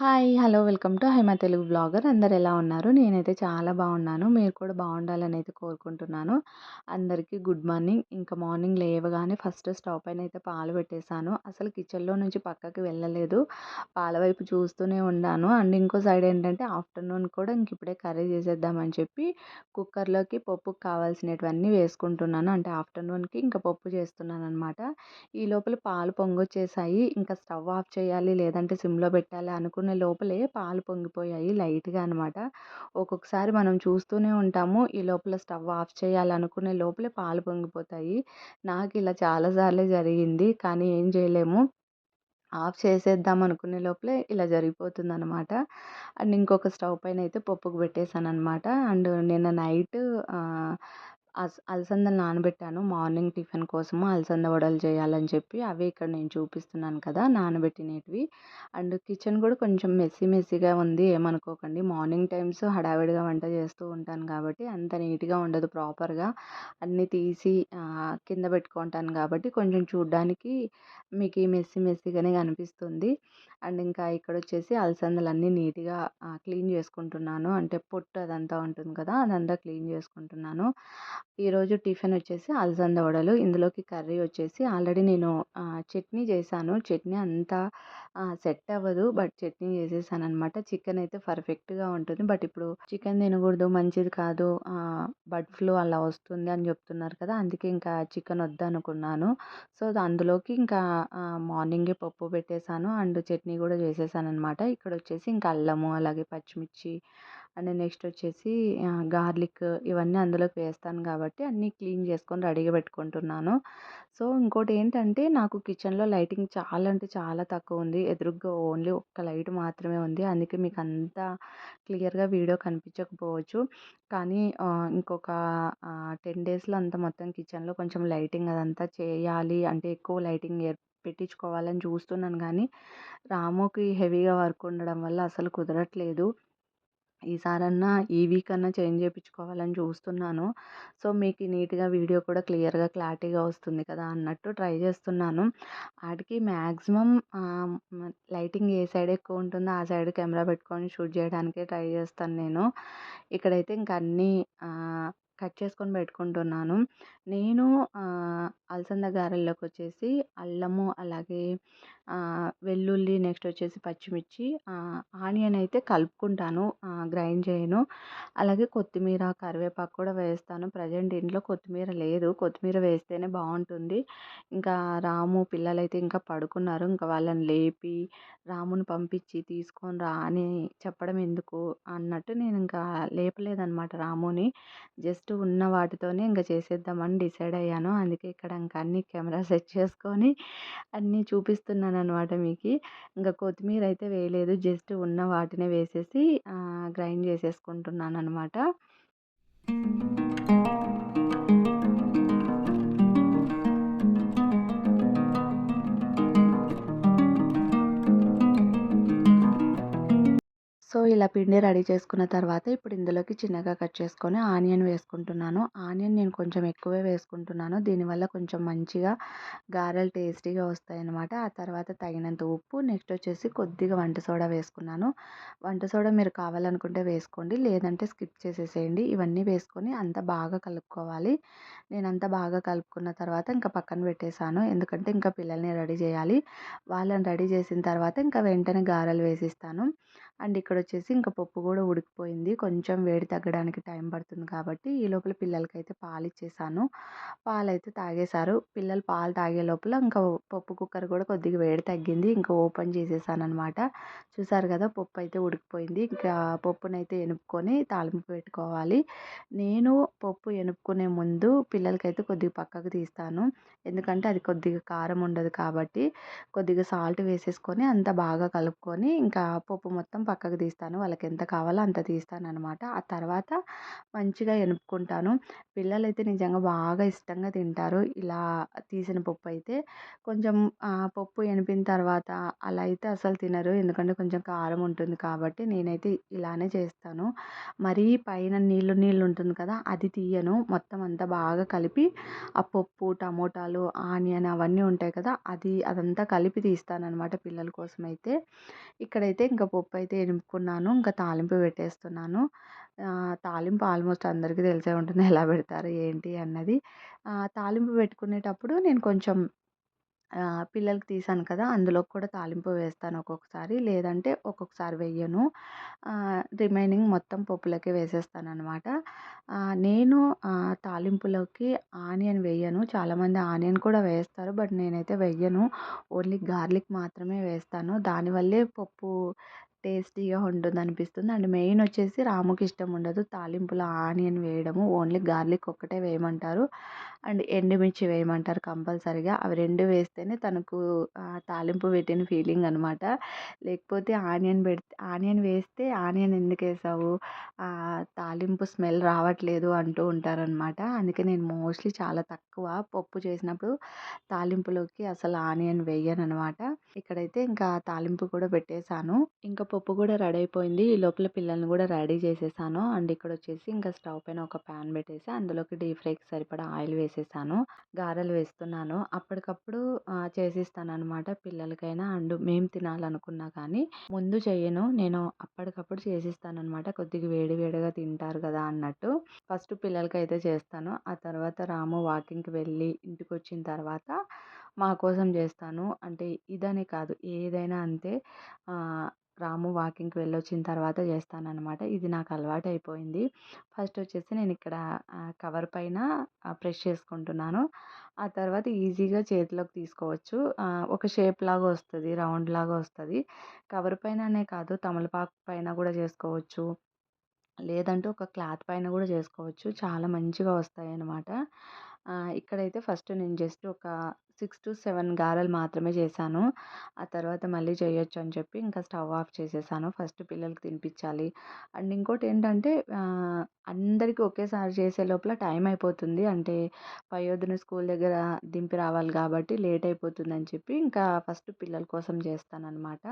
Hi hello welcome to Haima Telugu blogger. అందరు ఎలా ఉన్నారు? నేనైతే చాలా బాగున్నాను. మీరు కూడా బాగుండాలని అయితే కోరుకుంటున్నాను. అందరికీ గుడ్ మార్నింగ్. ఇంకా మార్నింగ్ లేవగానే ఫస్ట్ స్టవ్ పైన అయితే పాలు పెట్టేశాను. అసలు కిచెన్లో నుంచి పక్కకి వెళ్ళలేదు. పాల వైపు చూస్తూనే ఉన్నాను. అండ్ ఇంకో సైడ్ ఏంటంటే ఆఫ్టర్నూన్ కూడా ఇంక ఇప్పుడే కర్రీ చేసేద్దామని చెప్పి కుక్కర్లోకి పప్పుకు కావాల్సినవన్నీ వేసుకుంటున్నాను. అంటే ఆఫ్టర్నూన్కి ఇంకా పప్పు చేస్తున్నాను అనమాట ఈ లోపల పాలు పొంగొచ్చేసాయి. ఇంకా స్టవ్ ఆఫ్ చేయాలి లేదంటే సిమ్లో పెట్టాలి అనుకున్న లోపలే పాలు పొంగిపోయాయి లైట్గా అనమాట ఒక్కొక్కసారి మనం చూస్తూనే ఉంటాము ఈ లోపల స్టవ్ ఆఫ్ చేయాలనుకునే లోపలే పాలు పొంగిపోతాయి. నాకు ఇలా చాలాసార్లు జరిగింది కానీ ఏం చేయలేము. ఆఫ్ చేసేద్దాం అనుకునే లోపలే ఇలా జరిగిపోతుంది అనమాట అండ్ ఇంకొక స్టవ్ పైన అయితే పప్పుకు పెట్టేశాను అనమాట అండ్ నిన్న నైట్ అలస అలసందలు నానబెట్టాను. మార్నింగ్ టిఫిన్ కోసము అలసంద వడలు చేయాలని చెప్పి అవి ఇక్కడ నేను చూపిస్తున్నాను కదా నానబెట్టినవి. అండ్ కిచెన్ కూడా కొంచెం మెస్సీ మెస్సీగా ఉంది. ఏమనుకోకండి. మార్నింగ్ టైమ్స్ హడావిడిగా వంట చేస్తూ ఉంటాను కాబట్టి అంత నీట్గా ఉండదు ప్రాపర్గా. అన్నీ తీసి కింద పెట్టుకుంటాను కాబట్టి కొంచెం చూడ్డానికి మీకు మెస్సీ మెస్సీగానే కనిపిస్తుంది. అండ్ ఇంకా ఇక్కడ వచ్చేసి అలసందలన్నీ నీట్గా క్లీన్ చేసుకుంటున్నాను. అంటే పొట్టు అదంతా ఉంటుంది కదా అదంతా క్లీన్ చేసుకుంటున్నాను. ఈరోజు టిఫిన్ వచ్చేసి అలసంద వడలు. ఇందులోకి కర్రీ వచ్చేసి ఆల్రెడీ నేను చట్నీ చేశాను. చట్నీ అంతా సెట్ అవ్వదు. బట్ చట్నీ చేసేసాను అనమాట చికెన్ అయితే పర్ఫెక్ట్గా ఉంటుంది. బట్ ఇప్పుడు చికెన్ తినకూడదు మంచిది కాదు బర్డ్ ఫ్లూ అలా వస్తుంది అని చెప్తున్నారు కదా! అందుకే ఇంకా చికెన్ వద్దనుకున్నాను. సో అందులోకి ఇంకా మార్నింగే పప్పు పెట్టేశాను. అండ్ చట్నీ కూడా చేసేసాను అనమాట ఇక్కడ వచ్చేసి ఇంకా అల్లము అలాగే పచ్చిమిర్చి అండ్ నెక్స్ట్ వచ్చేసి గార్లిక్ ఇవన్నీ అందులోకి వేస్తాను కాబట్టి అన్నీ క్లీన్ చేసుకొని రెడీగా పెట్టుకుంటున్నాను. సో ఇంకోటి ఏంటంటే నాకు కిచెన్లో లైటింగ్ చాలా అంటే చాలా తక్కువ ఉంది. ఎదురుగ్గా ఓన్లీ ఒక్క లైట్ మాత్రమే ఉంది. అందుకే మీకు అంత క్లియర్గా వీడియో కనిపించకపోవచ్చు. కానీ ఇంకొక టెన్ డేస్లో అంతా మొత్తం కిచెన్లో కొంచెం లైటింగ్ అదంతా చేయాలి. అంటే ఎక్కువ లైటింగ్ పెట్టించుకోవాలని చూస్తున్నాను. కానీ రాముకి హెవీగా వర్క్ ఉండడం వల్ల అసలు కుదరట్లేదు. ఈసారన్నా ఈ వీక్ అన్నా చేంజ్ చేయించుకోవాలని చూస్తున్నాను. సో మీకు నీట్గా వీడియో కూడా క్లియర్గా క్లారిటీగా వస్తుంది కదా అన్నట్టు ట్రై చేస్తున్నాను. వాటికి మ్యాక్సిమం లైటింగ్ ఏ సైడ్ ఎక్కువ ఉంటుందో ఆ సైడ్ కెమెరా పెట్టుకొని షూట్ చేయడానికే ట్రై చేస్తాను నేను. ఇక్కడైతే ఇంక అన్నీ కట్ చేసుకొని పెట్టుకుంటున్నాను. నేను అలసంద గారెల్లోకి వచ్చేసి అల్లము అలాగే వెల్లుల్లి నెక్స్ట్ వచ్చేసి పచ్చిమిర్చి ఆనియన్ అయితే కలుపుకుంటాను గ్రైండ్ చేయను. అలాగే కొత్తిమీర కరివేపాకు కూడా వేస్తాను. ప్రజెంట్ ఇంట్లో కొత్తిమీర లేదు. కొత్తిమీర వేస్తేనే బాగుంటుంది. ఇంకా రాము పిల్లలైతే ఇంకా పడుకున్నారు. ఇంకా వాళ్ళని లేపి రాముని పంపించి తీసుకొని రా అని చెప్పడం ఎందుకు అన్నట్టు నేను ఇంకా లేపలేదనమాట రాముని. జస్ట్ ఉన్న వాటితోనే ఇంకా చేసేద్దామని డిసైడ్ అయ్యాను. అందుకే ఇక్కడ ఇంకా అన్ని కెమెరా సెట్ చేసుకొని అన్నీ చూపిస్తున్నాను అనమాట మీకు. ఇంకా కొత్తిమీర అయితే వేయలేదు. జస్ట్ ఉన్న వాటినే వేసేసి గ్రైండ్ చేసేసుకుంటున్నాను అనమాట సో ఇలా పిండి రెడీ చేసుకున్న తర్వాత ఇప్పుడు ఇందులోకి చిన్నగా కట్ చేసుకొని ఆనియన్ వేసుకుంటున్నాను. ఆనియన్ నేను కొంచెం ఎక్కువే వేసుకుంటున్నాను. దీనివల్ల కొంచెం మంచిగా గారెలు టేస్టీగా వస్తాయి అన్నమాట ఆ తర్వాత తగినంత ఉప్పు నెక్స్ట్ వచ్చేసి కొద్దిగా వంట సోడా వేసుకున్నాను. వంట సోడా మీరు కావాలనుకుంటే వేసుకోండి లేదంటే స్కిప్ చేసేసేయండి. ఇవన్నీ వేసుకొని అంత బాగా కలుపుకోవాలి. నేను బాగా కలుపుకున్న తర్వాత ఇంకా పక్కన పెట్టేశాను. ఎందుకంటే ఇంకా పిల్లల్ని రెడీ చేయాలి. వాళ్ళని రెడీ చేసిన తర్వాత ఇంకా వెంటనే గారెలు వేసిస్తాను. అండ్ ఇక్కడ వచ్చేసి ఇంకా పప్పు కూడా ఉడికిపోయింది. కొంచెం వేడి తగ్గడానికి టైం పడుతుంది కాబట్టి ఈ లోపల పిల్లలకైతే పాలు ఇచ్చేసాను పాలు అయితే తాగేశారు. పిల్లలు పాలు తాగే లోపల ఇంకా పప్పు కుక్కర్ కూడా కొద్దిగా వేడి తగ్గింది. ఇంకా ఓపెన్ చేసేసాను అనమాట చూసారు కదా పప్పు అయితే ఉడికిపోయింది. ఇంకా పప్పునైతే ఎనుపుకొని తాలింపు పెట్టుకోవాలి. నేను పప్పు ఎనుపుకునే ముందు పిల్లలకైతే కొద్దిగా పక్కకు తీస్తాను. ఎందుకంటే అది కొద్దిగా కారం ఉండదు కాబట్టి కొద్దిగా సాల్ట్ వేసేసుకొని అంత బాగా కలుపుకొని ఇంకా పప్పు మొత్తం పక్కకు తీస్తాను. వాళ్ళకి ఎంత కావాలో అంత తీస్తాను అనమాట ఆ తర్వాత మంచిగా ఎనుపుకుంటాను. పిల్లలైతే నిజంగా బాగా ఇష్టంగా తింటారు. ఇలా తీసిన పప్పు అయితే కొంచెం పప్పు ఎనిపిన తర్వాత అలా అయితే అసలు తినరు. ఎందుకంటే కొంచెం కారం ఉంటుంది కాబట్టి నేనైతే ఇలానే చేస్తాను. మరీ పైన నీళ్ళు నీళ్ళు ఉంటుంది కదా అది తీయను. మొత్తం అంతా బాగా కలిపి ఆ పప్పు టమోటాలు ఆనియన్ అవన్నీ ఉంటాయి కదా అది అదంతా కలిపి తీస్తానన్నమాట పిల్లల కోసం అయితే ఇక్కడైతే ఇంకా పప్పు అయితే ఎనుపుకున్నాను ఇంకా తాలింపు పెట్టేస్తున్నాను. తాలింపు ఆల్మోస్ట్ అందరికీ తెలిసే ఉంటుంది. ఎలా పెడతారు ఏంటి అన్నది. తాలింపు పెట్టుకునేటప్పుడు నేను కొంచెం పిల్లలకి తీసాను కదా అందులో కూడా తాలింపు వేస్తాను ఒక్కొక్కసారి. లేదంటే ఒక్కొక్కసారి వెయ్యను రిమైనింగ్ మొత్తం పప్పులోకి వేసేస్తాను అనమాట నేను తాలింపులోకి ఆనియన్ వేయను. చాలామంది ఆనియన్ కూడా వేస్తారు బట్ నేనైతే వెయ్యను ఓన్లీ గార్లిక్ మాత్రమే వేస్తాను. దానివల్లే పప్పు టేస్టీగా ఉంటుంది అనిపిస్తుంది అండ్ మెయిన్ వచ్చేసి రాముకి ఇష్టం ఉండదు. తాలింపులో ఆనియన్ వేయడము ఓన్లీ గార్లిక్ ఒక్కటే వేయమంటారు. అండ్ ఎండుమిర్చి వేయమంటారు కంపల్సరిగా. అవి రెండు వేస్తేనే తనకు తాలింపు పెట్టిన ఫీలింగ్ అనమాట లేకపోతే ఆనియన్ పెడితే ఆనియన్ వేస్తే ఆనియన్ ఎందుకు వేసావు? తాలింపు స్మెల్ రావట్లేదు అంటూ ఉంటారనమాట అందుకే నేను మోస్ట్లీ చాలా తక్కువ పప్పు చేసినప్పుడు తాలింపులోకి అసలు ఆనియన్ వేయను అనమాట ఇక్కడైతే ఇంకా తాలింపు కూడా పెట్టేశాను. ఇంకా పప్పు కూడా రెడీ అయిపోయింది. ఈ లోపల పిల్లల్ని కూడా రెడీ చేసేసాను. అండ్ ఇక్కడ వచ్చేసి ఇంకా స్టవ్ పైన ఒక ప్యాన్ పెట్టేసి అందులోకి డీప్ ఫ్రైకి సరిపడా ఆయిల్ వేసేసాను. గారెలు వేస్తున్నాను. అప్పటికప్పుడు చేసిస్తాను అనమాట పిల్లలకైనా. అండ్ మేము తినాలనుకున్నా కానీ ముందు చేయను నేను అప్పటికప్పుడు చేసిస్తాను అనమాట కొద్దిగా వేడి వేడిగా తింటారు కదా అన్నట్టు. ఫస్ట్ పిల్లలకి అయితే చేస్తాను. ఆ తర్వాత రాము వాకింగ్కి వెళ్ళి ఇంటికి వచ్చిన తర్వాత మా కోసం చేస్తాను. అంటే ఇదనే కాదు. ఏదైనా అంతే. రాము వాకింగ్కి వెళ్ళొచ్చిన తర్వాత చేస్తానన్నమాట. ఇది నాకు అలవాటు అయిపోయింది ఫస్ట్ వచ్చేసి నేను ఇక్కడ కవర్ పైన ప్రెస్ చేసుకుంటున్నాను. ఆ తర్వాత ఈజీగా చేతిలోకి తీసుకోవచ్చు. ఒక షేప్ లాగా వస్తుంది రౌండ్ లాగా వస్తుంది. కవర్ పైననే కాదు తమలపాకు పైన కూడా చేసుకోవచ్చు. లేదంటే ఒక క్లాత్ పైన కూడా చేసుకోవచ్చు. చాలా మంచిగా వస్తాయి అన్నమాట ఇక్కడైతే ఫస్ట్ నేను జస్ట్ ఒక సిక్స్ టు సెవెన్ గారెలు మాత్రమే చేశాను. ఆ తర్వాత మళ్ళీ చేయొచ్చు అని చెప్పి ఇంకా స్టవ్ ఆఫ్ చేసేసాను. ఫస్ట్ పిల్లలకి తినిపించాలి. అండ్ ఇంకోటి ఏంటంటే అందరికీ ఒకేసారి చేసే లోపల టైం అయిపోతుంది. అంటే పయోధిని స్కూల్ దగ్గర దింపి రావాలి కాబట్టి లేట్ అయిపోతుంది అని చెప్పి ఇంకా ఫస్ట్ పిల్లల కోసం చేస్తానన్నమాట.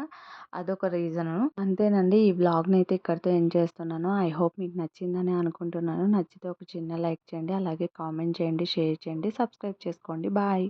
అదొక రీజను. అంతేనండి. ఈ వ్లాగ్ని అయితే ఇక్కడితో ఎండ్ చేస్తున్నాను. ఐ హోప్ మీకు నచ్చిందని అనుకుంటున్నాను. నచ్చితే ఒక చిన్న లైక్ చేయండి. అలాగే కామెంట్ చేయండి షేర్ చేయండి సబ్స్క్రైబ్ చేసుకోండి. బాయ్.